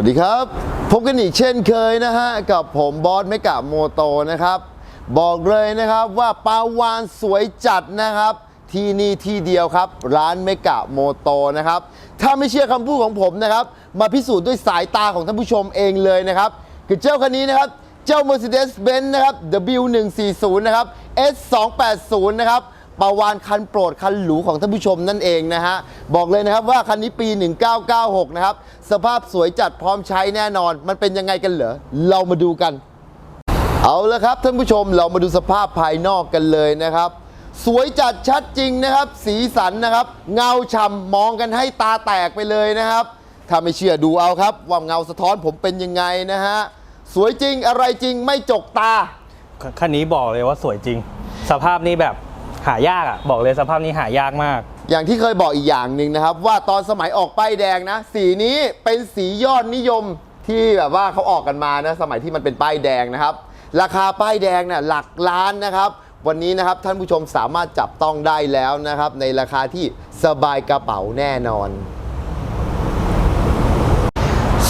วัสดีครับ พบกันอีกเช่นเคยนะฮะ กับผมบอสเมกะโมโตนะครับ บอกเลยนะครับว่าปลาวานสวยจัดนะครับ ที่นี่ที่เดียวครับ ร้านเมกะโมโตนะครับ ถ้าไม่เชื่อคำพูดของผมนะครับ มาพิสูจน์ด้วยสายตาของท่านผู้ชมเองเลยนะครับคือเจ้าคันนี้นะครับ เจ้า Mercedes-Benz นะครับ W140 นะครับ S280 นะครับ ปาวานคันโปรดคันหรูของท่านผู้ชมนั่นเองนะฮะ บอกเลยนะครับว่าคันนี้ปี 1996 นะครับ สภาพสวยจัดพร้อมใช้แน่นอน มันเป็นยังไงกันเหรอ เรามาดูกัน เอาละครับท่านผู้ชมเรามาดูสภาพภายนอกกันเลยนะครับสวยจัดชัดจริงนะครับ สีสันนะครับ เงาฉ่ำมองกันให้ตาแตกไปเลยนะครับ ถ้าไม่เชื่อดูเอาครับ ว่าเงาสะท้อนผมเป็นยังไงนะฮะ สวยจริงอะไรจริงไม่จกตาคันนี้บอกเลยว่าสวยจริง สภาพนี้แบบ หายากอะบอกเลยสภาพนี้หายากมาก อย่างที่เคยบอกอีกอย่างหนึ่งนะครับ ว่าตอนสมัยออกป้ายแดงนะ สีนี้เป็นสียอดนิยมที่แบบว่าเขาออกกันมานะสมัยที่มันเป็นป้ายแดงนะครับ ราคาป้ายแดงเนี่ยหลักล้านนะครับ วันนี้นะครับท่านผู้ชมสามารถจับต้องได้แล้วนะครับ ในราคาที่สบายกระเป๋าแน่นอน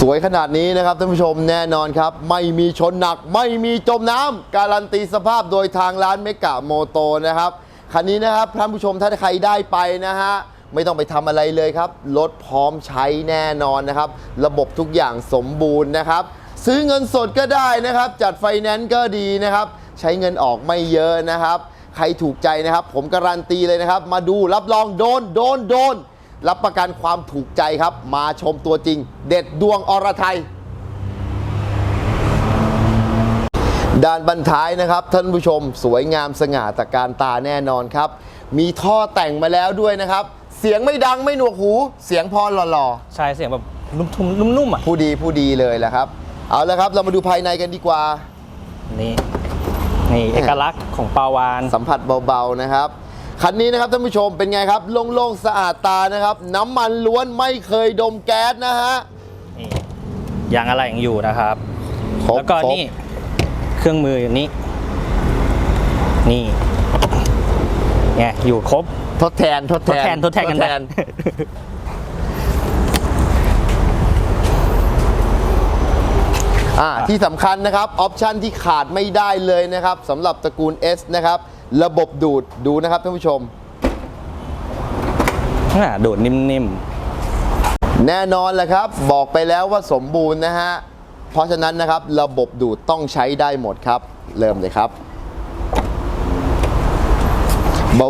สวยขนาดนี้นะครับท่านผู้ชมแน่นอนครับ ไม่มีชนหนัก ไม่มีจมน้ำการันตีสภาพโดยทางร้านเมกะโมโตนะครับ คันนี้นะครับท่านผู้ชมถ้าใครได้ไปนะฮะไม่ต้องไปทำอะไรเลยครับรถพร้อมใช้แน่นอนนะครับ ระบบทุกอย่างสมบูรณ์นะครับ ซื้อเงินสดก็ได้นะครับ จัดไฟแนนซ์ก็ดีนะครับ ใช้เงินออกไม่เยอะนะครับ ใครถูกใจนะครับ ผมการันตีเลยนะครับ มาดูรับรองโดนโดนโดน รับประกันความถูกใจครับ มาชมตัวจริง เด็ดดวงอรไทย ด้านบรรท้ายนะครับ ท่านผู้ชมสวยงามสง่าตะการตาแน่นอนครับ มีท่อแต่งมาแล้วด้วยนะครับ เสียงไม่ดังไม่หนวกหู เสียงพอหล่อใช่เสียงแบบนุ่มๆนุ่มๆอะ ๆผู้ดีผู้ดีเลยแหละครับ เอาละครับเรามาดูภายในกันดีกว่า นี่ นี่เอกลักษณ์ของปลาวาน สัมผัสเบาๆนะครับ คันนี้นะครับท่านผู้ชมเป็นไงครับ โล่งๆสะอาดตานะครับ น้ำมันล้วนไม่เคยดมแก๊สนะฮะ นี่ยางอะไรยังอยู่นะครับ ครบแล้วก็ครบ นี่เค รื่องมืออยู่นี่นี่ไงอยู่ครบ ทดแทน ทดทแทดแทนทดแทนกันได้อ่าที่สำคัญนะครับ ออปชันที่ขาดไม่ได้เลยนะครับสำหรับตระกูล S นะครับ ระบบดูดดูนะครับท่านผู้ชม อ่าดูดนิ่มแน่นอนแหละครับ บอกไปแล้วว่าสมบูรณ์นะฮะ เพราะฉะนั้นนะครับระบบดูดต้องใช้ได้หมดครับ เริ่มเลยครับ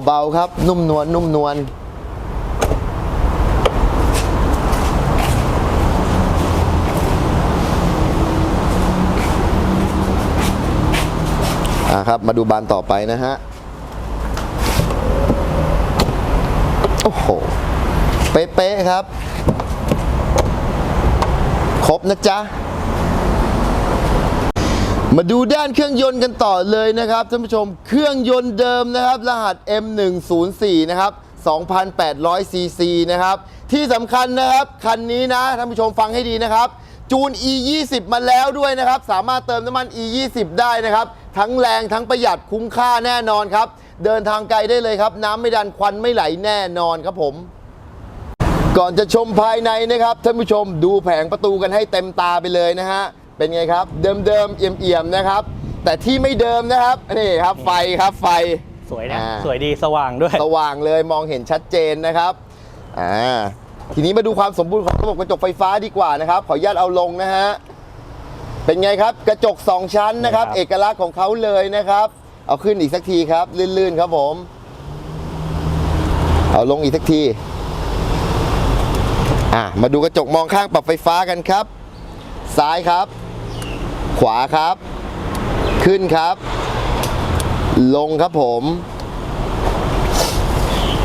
เบาๆครับนุ่มนวลนุ่มนวลอ่าครับมาดูบานต่อไปนะฮะ โอ้โห เป๊ะๆครับ ครบนะจ๊ะ มาดูด้านเครื่องยนต์กันต่อเลยนะครับท่านผู้ชมเครื่องยนต์เดิมนะครับ รหัส M104 นะครับ2,800 ซีซีนะครับ ที่สำคัญนะครับ คันนี้นะท่านผู้ชมฟังให้ดีนะครับ จูน E20 มาแล้วด้วยนะครับ สามารถเติมน้ำมัน E20 ได้นะครับ ทั้งแรงทั้งประหยัดคุ้มค่าแน่นอนครับ เดินทางไกลได้เลยครับ น้ำไม่ดันควันไม่ไหลแน่นอนครับผม ก่อนจะชมภายในนะครับท่านผู้ชมดูแผงประตูกันให้เต็มตาไปเลยนะฮะ เป็นไงครับ เดิมๆเอี่ยมๆนะครับ แต่ที่ไม่เดิมนะครับนี่ครับไฟครับไฟๆสวยนะอ่าสวยดีสว่างด้วย สว่างเลยมองเห็นชัดเจนนะครับอ่าทีนี้มาดูความสมบูรณ์ของระบบกระจกไฟฟ้าดีกว่านะครับ ขออนุญาตเอาลงนะฮะเป็นไงครับกระจก 2 ชั้นนะครับนี่ครับเอกลักษณ์ของเขาเลยนะครับ เอาขึ้นอีกสักทีครับ ลื่นๆครับผม เอาลงอีกสักทีอะมาดูกระจกมองข้างปรับไฟฟ้ากันครับ ซ้ายครับ ขวาครับ ขึ้นครับ ลงครับผม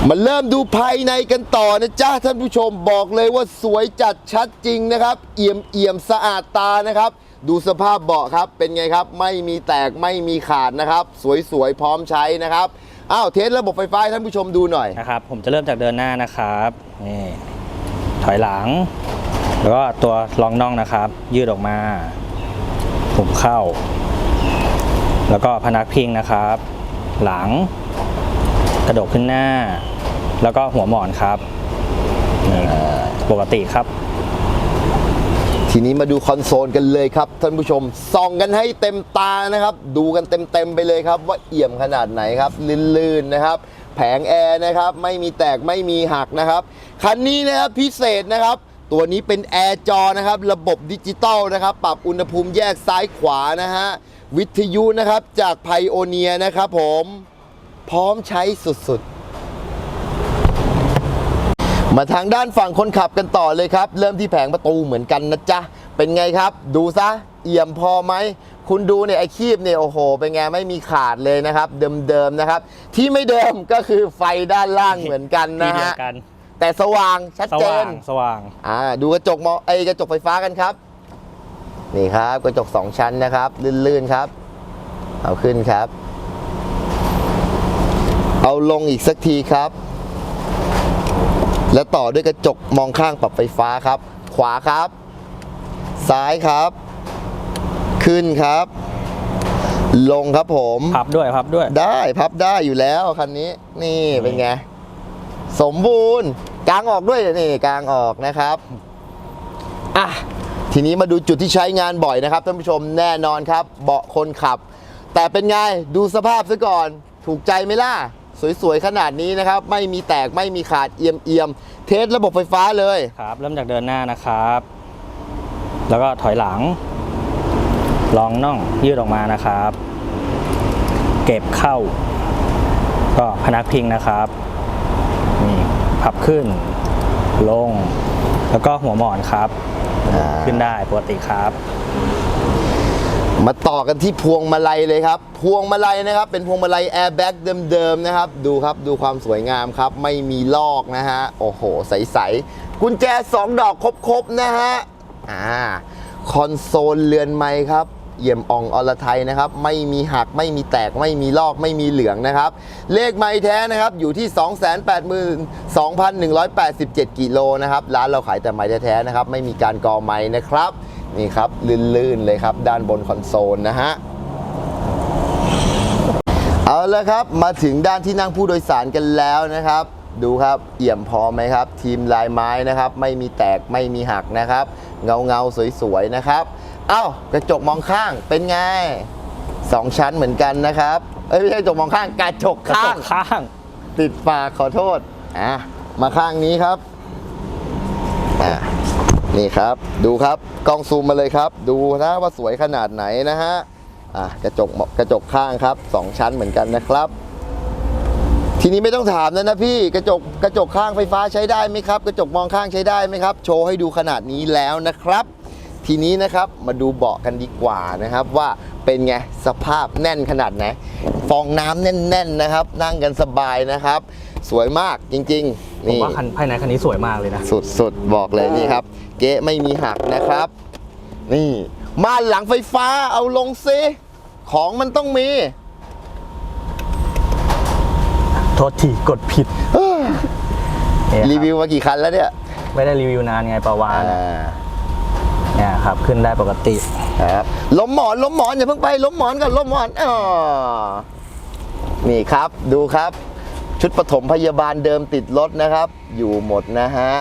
มาเริ่มดูภายในกันต่อนะจ๊ะท่านผู้ชมบอกเลยว่าสวยจัดชัดจริงนะครับ เอี่ยมเอี่ยมสะอาดตานะครับ ดูสภาพเบาะครับเป็นไงครับ ไม่มีแตกไม่มีขาดนะครับ สวยๆ พร้อมใช้นะครับอ้าวเทสระบบไฟฟ้าให้ท่านผู้ชมดูหน่อยนะครับ ผมจะเริ่มจากเดินหน้านะครับนี่ถอยหลัง แล้วก็ตัวรองน่องนะครับ ยืดออกมา ปุ่มเข้า แล้วก็พนักพิงนะครับ หลัง กระดกขึ้นหน้า แล้วก็หัวหมอนครับนี่ปกติครับ ทีนี้มาดูคอนโซลกันเลยครับ ท่านผู้ชมส่องกันให้เต็มตานะครับ ดูกันเต็มๆไปเลยครับ ว่าเอี่ยมขนาดไหนครับ ลื่นๆนะครับ แผงแอร์นะครับ ไม่มีแตกไม่มีหักนะครับ คันนี้นะครับพิเศษนะครับ ตัวนี้เป็นแอร์จอนะครับ ระบบดิจิตอลนะครับ ปรับอุณหภูมิแยกซ้ายขวานะฮะ วิทยุนะครับจากไพโอเนียนะครับผม พร้อมใช้สุดๆมาทางด้านฝั่งคนขับกันต่อเลยครับ เริ่มที่แผงประตูเหมือนกันนะจ๊ะ เป็นไงครับ ดูซะ เอี่ยมพอไหม คุณดูเนี่ยไอคีบเนี่ย โอ้โห เป็นไงไม่มีขาดเลยนะครับ เดิมๆนะครับ ที่ไม่เดิมก็คือไฟด้านล่างเหมือนกันนะฮะ แต่สว่างชัดสเจว่านงสว่าง อ่าดูกระจกมอไอกระจกไฟฟ้ากันครับ นี่ครับกระจกสองชั้นนะครับ ลื่นๆครับ เอาขึ้นครับ เอาลงอีกสักทีครับ และต่อด้วยกระจกมองข้างปรับไฟฟ้าครับ ขวาครับ ซ้ายครับ ขึ้นครับ ลงครับผม พับด้วยพับด้วย ได้พับได้อยู่แล้วคันนี้ นี่เป็นไง สมบูรณ์ กลางออกด้วยนี่กลางออกนะครับอะทีนี้มาดูจุดที่ใช้งานบ่อยนะครับท่านผู้ชมแน่นอนครับ เบาะคนขับ แต่เป็นไงดูสภาพซะก่อน ถูกใจไหมล่ะ สวยๆ ขนาดนี้นะครับ ไม่มีแตกไม่มีขาดเอียมเอียมๆเทสระบบไฟฟ้าเลย ครับเริ่มจากเดินหน้านะครับ แล้วก็ถอยหลัง ลองน่องยืดออกมานะครับ เก็บเข้า ก็พนักพิงนะครับนี่ พับขึ้น ลง แล้วก็หัวหมอนครับ อ่าขึ้นได้ปกติครับ มาต่อกันที่พวงมาลัยเลยครับ พวงมาลัยนะครับ เป็นพวงมาลัยแอร์แบ็กเดิมๆนะครับ ดูครับ ดูความสวยงามครับ ไม่มีลอกนะฮะ โอ้โห ใสๆ กุญแจ 2 ดอกครบๆ นะฮะ อ่า คอนโซลเรือนไม้ครับ เยี่ยมอ่องอรไทยนะครับ ไม่มีหักไม่มีแตกไม่มีลอกไม่มีเหลืองนะครับ เลขไม้แท้นะครับอยู่ที่ 282,187 กิโลนะครับร้านเราขายแต่ไม้แท้ๆนะครับ ไม่มีการกอไม้นะครับ นี่ครับ ลื่นๆเลยครับด้านบนคอนโซลนะฮะเอาละครับมาถึงด้านที่นั่งผู้โดยสารกันแล้วนะครับ ดูครับเอี่ยมพอไหมครับ ทีมลายไม้นะครับ ไม่มีแตกไม่มีหักนะครับ เงาเงาสวยๆนะครับ อ้ากระจกมองข้างเป็นไงสองชั้นเหมือนกันนะครับ เอ้ยไม่ใช่กระจกมองข้างกระจกกระจข้างกข้าง ติดปากขอโทษอะมาข้างนี้ครับอะนี่ครับ ดูครับกล้องซูมมาเลยครับ ดูนะว่าสวยขนาดไหนนะฮะอะกระจกกระจกข้างครับสองชั้นเหมือนกันนะครับ ทีนี้ไม่ต้องถามแล้วนะพี่กระจกกระจกข้างไฟฟ้าใช้ได้ไหมครับ กระจกมองข้างใช้ได้ไหมครับ โชว์ให้ดูขนาดนี้แล้วนะครับ ทีนี้นะครับมาดูเบาะกันดีกว่านะครับว่าเป็นไงสภาพแน่นขนาดไหนฟองน้ำแน่นๆนะครับ นั่งกันสบายนะครับ สวยมากจริงๆผมนี่ว่าคันภายในคันนี้สวยมากเลยนะ สุดๆบอกเลยนี่ครับ เก๊ะไม่มีหักนะครับ นี่ม่านหลังไฟฟ้าเอาลงซิของมันต้องมีโทษทีกดผิดเนี่ยคบรีวิวมากี่คันแล้วเนี่ย ไม่ได้รีวิวนานไงประวานอ่า เนี่ยครับขึ้นได้ปกติครับล้มหมอนล้มหมอนอย่าเพิ่งไปล้มหมอนก่อนล้มหมอนอ๋อนี่ครับดูครับ ชุดปฐมพยาบาลเดิมติดรถนะครับ อยู่หมดนะฮะ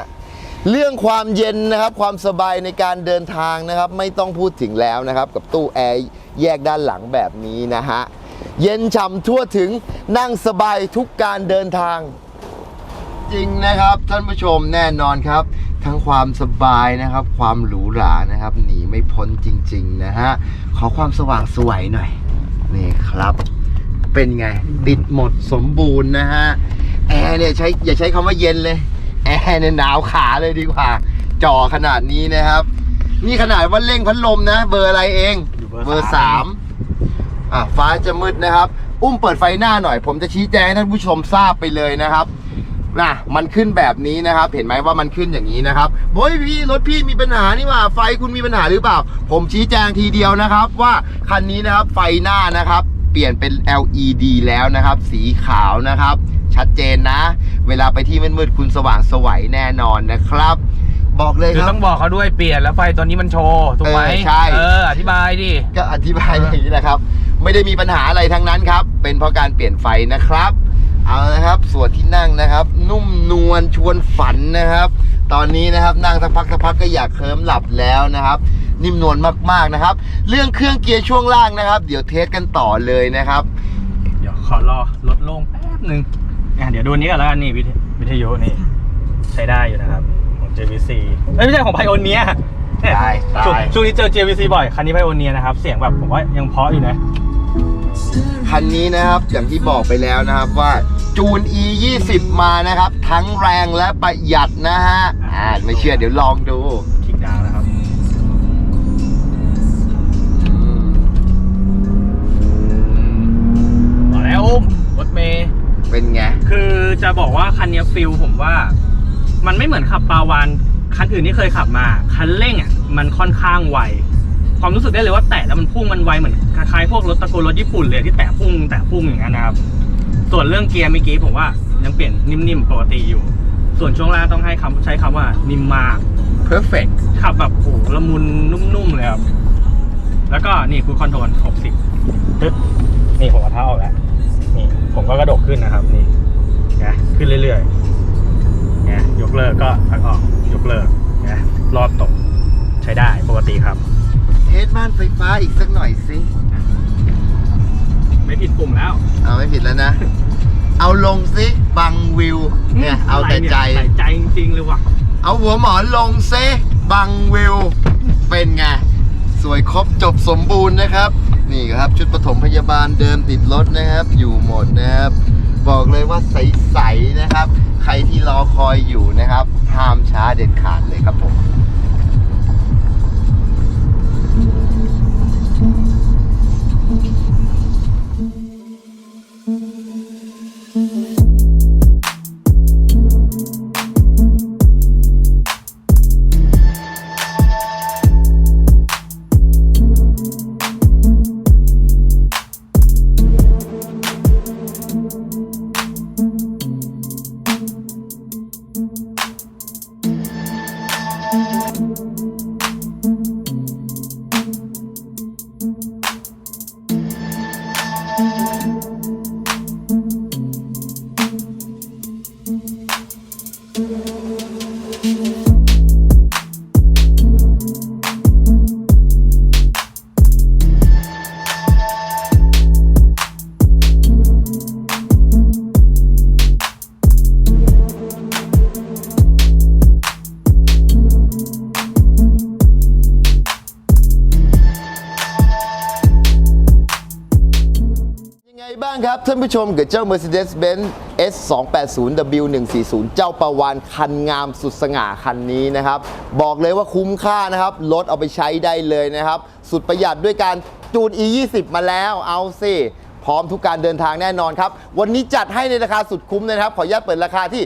เรื่องความเย็นนะครับความสบายในการเดินทางนะครับ ไม่ต้องพูดถึงแล้วนะครับ กับตู้แอร์แยกด้านหลังแบบนี้นะฮะเย็นฉ่ำทั่วถึงนั่งสบายทุกการเดินทาง จริงนะครับท่านผู้ชมแน่นอนครับ ทั้งความสบายนะครับ ความหรูหรานะครับหนีไม่พ้นจริง ๆ นะฮะ ขอความสว่างสวยหน่อย นี่ครับ เป็นไง ติดหมดสมบูรณ์นะฮะ แอร์เนี่ยใช้อย่าใช้คำว่าเย็นเลย แอร์เนี่ยหนาวขาเลยดีกว่า จ่อขนาดนี้นะครับ นี่ขนาดว่าเร่งพัดลมนะ เบอร์อะไรเองอยู่เบอร์เบอร์สาสามมอะฟ้าจะมืดนะครับ อุ้มเปิดไฟหน้าหน่อย ผมจะชี้แจงให้ท่านผู้ชมทราบไปเลยนะครับ นะมันขึ้นแบบนี้นะครับ เห็นไหมว่ามันขึ้นอย่างนี้นะครับโอ้ยพี่รถพี่มีปัญหานี่หว่า ไฟคุณมีปัญหาหรือเปล่า ผมชี้แจงทีเดียวนะครับ ว่าคันนี้นะครับไฟหน้านะครับ เปลี่ยนเป็น LED แล้วนะครับ สีขาวนะครับ ชัดเจนนะ เวลาไปที่มืดๆคุณสว่างสวัยแน่นอนนะครับบอกเลยคือครับต้องบอกเขาด้วยเปลี่ยนแล้วไฟตัวนี้มันโชว์ถูกไหมเออใช่ เอออธิบายดิ ก็อธิบายอย่างนี้แหละครับ ไม่ได้มีปัญหาอะไรทั้งนั้นครับ เป็นเพราะการเปลี่ยนไฟนะครับ เอาละครับ ส่วนที่นั่งนะครับ นุ่มนวลชวนฝันนะครับ ตอนนี้นะครับนั่งสักพักสักพักก็อยากเคลิ้มหลับแล้วนะครับ นิ่มนวลมากๆนะครับ เรื่องเครื่องเกียร์ช่วงล่างนะครับ เดี๋ยวเทสกันต่อเลยนะครับ เดี๋ยวขอรอลดลงแป๊บหนึ่งอะเดี๋ยวดูอันนี้ก่อนแล้วกันนี่วิทวิทยุนี่ใช้ได้อยู่นะครับของ JVC เอ้ยไม่ใช่ของไพโอเนียได้ได้ ช่วงนี้เจอ JVC บ่อยคันนี้ไพโอเนียนะครับ เสียงแบบผมว่ายังเพราะอยู่นะ คันนี้นะครับอย่างที่บอกไปแล้วนะครับว่าจูน e 2 0มานะครับ ทั้งแรงและประหยัดนะฮะอ่าไม่เชื่อเดี๋ยวลองดูคลิกดาวน์นะครับต่อแล้วอุ้มรถเมย์เป็นไง คือจะบอกว่าคันเนี้ยฟิลผมว่า มันไม่เหมือนขับปาวานคันอื่นที่เคยขับมา คันเร่งอะมันค่อนข้างไว ความรู้สึกได้เลยว่าแตะแล้วมันพุ่งมันไวเหมือนคล้ายๆพวกรถตะโกนรถญี่ปุ่นเลยที่แตะพุ่งแตะพุ่งอย่างนั้นนะครับ ส่วนเรื่องเกียร์เมื่อกี้ผมว่ายังเปลี่ยนนิ่มๆปกติอยู่ ส่วนช่วงล่างต้องให้คำใช้คำว่านิ่มมาก perfect ขับแบบโหละมุนนุ่มๆเลยครับ แล้วก็นี่คูคอนโทรล60ตึ๊ดนี่ผมเอาเท้าออกแล้วนี่ผมก็กระดกขึ้นนะครับนี่นะขึ้นเรื่อยๆนะยกเลิกก็พักออกยกเลิกนะรอบตกใช้ได้ปกติครับ เทสม่านไฟฟ้าอีกสักหน่อยสิไม่ผิดปุ่มแล้ว เอาไม่ผิดแล้วนะ เอาลงสิบังวิว เนี่ย เอาแต่ใจ ใส่ใจจริงๆเลยว่ะ เอาหัวหมอนลงซิบังวิว เป็นไง สวยครบจบสมบูรณ์นะครับ นี่ครับชุดปฐมพยาบาลเดิมติดรถนะครับ อยู่หมดนะครับ บอกเลยว่าใส ๆ นะครับ ใครที่รอคอยอยู่นะครับ ห้ามช้าเด็ดขาดเลยครับผม ครับท่านผู้ชมกับเจ้า Mercedes-Benz S280W140 เจ้าประวานคันงามสุดสง่าคันนี้นะครับ บอกเลยว่าคุ้มค่านะครับรถเอาไปใช้ได้เลยนะครับ สุดประหยัดด้วยการจูน E20 มาแล้วเอาสิพร้อมทุกการเดินทางแน่นอนครับ วันนี้จัดให้ในราคาสุดคุ้มเลยนะครับ ขออนุญาตเปิดราคาที่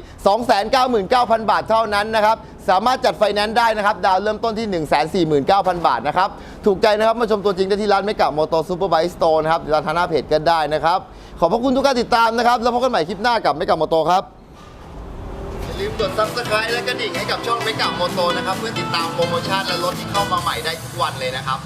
299,000 บาทเท่านั้นนะครับ สามารถจัดไฟแนนซ์ได้นะครับ ดาวเริ่มต้นที่ 149,000 บาทนะครับ ถูกใจนะครับ มาชมตัวจริงได้ที่ร้านเมกะมอเตอร์ซูเปอร์ไบค์สโตร์นะครับร้านทานาเพจก็ได้นะครับ ขอบพระคุณทุกการติดตามนะครับ แล้วพบกันใหม่คลิปหน้ากับไม่กะมอโตครับ อย่าลืมกด subscribe และกระดิ่งให้กับช่องไม่กะมอโตนะครับ เพื่อติดตามโปรโมชั่นและรถที่เข้ามาใหม่ได้ทุกวันเลยนะครับ